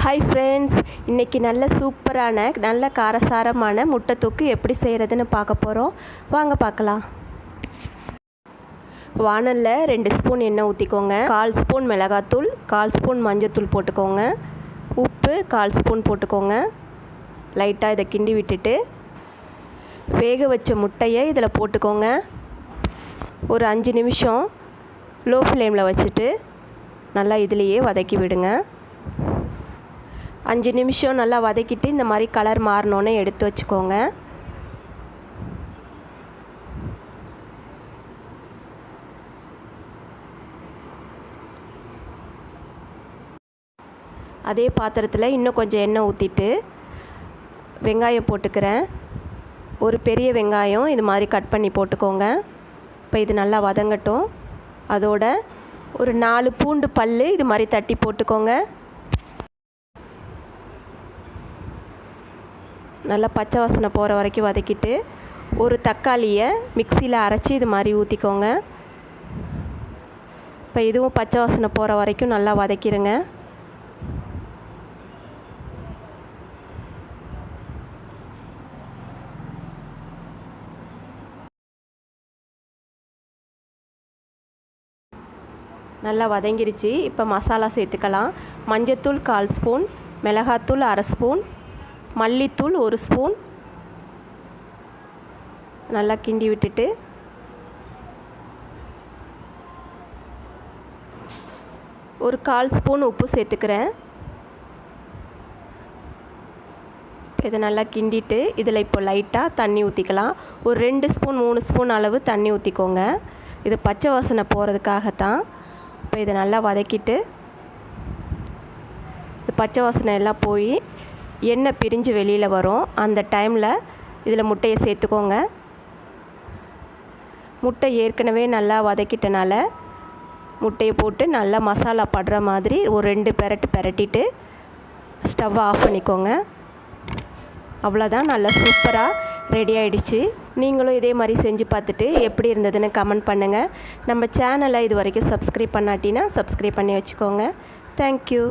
Hi friends இன்றைக்கி நல்ல சூப்பரான நல்ல காரசாரமான முட்டை தொக்கு எப்படி செய்கிறதுன்னு பார்க்க போகிறோம் வாங்க பார்க்கலாம். வானலில் ரெண்டு ஸ்பூன் எண்ணெய் ஊற்றிக்கோங்க கால் ஸ்பூன் மிளகாத்தூள் கால் ஸ்பூன் மஞ்சத்தூள் போட்டுக்கோங்க. உப்பு கால் ஸ்பூன் போட்டுக்கோங்க. லைட்டாக இதை கிண்டி விட்டுட்டு வேக வச்ச முட்டையை இதில் போட்டுக்கோங்க. ஒரு அஞ்சு நிமிஷம் லோ ஃப்ளேமில் வச்சுட்டு நல்லா இதுலேயே வதக்கி விடுங்க. அஞ்சு நிமிஷம் நல்லா வதக்கிட்டு இந்த மாதிரி கலர் மாறினோன்னே எடுத்து வச்சுக்கோங்க. அதே பாத்திரத்தில் இன்னும் கொஞ்சம் எண்ணெய் ஊற்றிட்டு வெங்காயம் போட்டுக்கிறேன். ஒரு பெரிய வெங்காயம் இது மாதிரி கட் பண்ணி போட்டுக்கோங்க. இப்போ இது நல்லா வதங்கட்டும். அதோட ஒரு நாலு பூண்டு பல் இது மாதிரி தட்டி போட்டுக்கோங்க. நல்லா பச்சை வாசனை போகிற வரைக்கும் வதக்கிட்டு ஒரு தக்காளியை மிக்சியில் அரைச்சி இது மாதிரி ஊற்றிக்கோங்க இப்போ இதுவும் பச்சை வாசனை போகிற வரைக்கும் நல்லா வதக்கிடுங்க நல்லா வதங்கிருச்சு. இப்போ மசாலா சேர்த்துக்கலாம். மஞ்சத்தூள் கால் ஸ்பூன் மிளகாத்தூள் அரை ஸ்பூன் மல்லித்தூள் ஒரு ஸ்பூன். நல்லா கிண்டி விட்டுட்டு. ஒரு கால் ஸ்பூன் உப்பு சேர்த்துக்கிறேன். இதை நல்லா கிண்டிட்டு இதில் இப்போ லைட்டாக தண்ணி ஊற்றிக்கலாம் ஒரு ரெண்டு ஸ்பூன் மூணு ஸ்பூன் அளவு தண்ணி ஊற்றிக்கோங்க இது பச்சை வாசனை போகிறதுக்காகத்தான் இப்போ இதை நல்லா வதக்கிட்டு இது பச்சை வாசனை எல்லாம் போய் எண்ணெய் பிரிஞ்சு வெளியில் வரும். அந்த டைமில் இதில் முட்டையை சேர்த்துக்கோங்க. முட்டை ஏற்கனவே நல்லா வதக்கிட்டனால முட்டையை போட்டு நல்லா மசாலா படுற மாதிரி ஒரு ரெண்டு பெரட்டு பெரட்டிட்டு ஸ்டவ்வை ஆஃப் பண்ணிக்கோங்க. அவ்வளோதான் நல்லா சூப்பராக ரெடி ஆகிடுச்சு நீங்களும் இதே மாதிரி செஞ்சு பார்த்துட்டு எப்படி இருந்ததுன்னு கமெண்ட் பண்ணுங்கள் நம்ம சேனலை இது வரைக்கும் சப்ஸ்கிரைப் பண்ணாட்டினா சப்ஸ்கிரைப் பண்ணி வச்சுக்கோங்க. தேங்க்யூ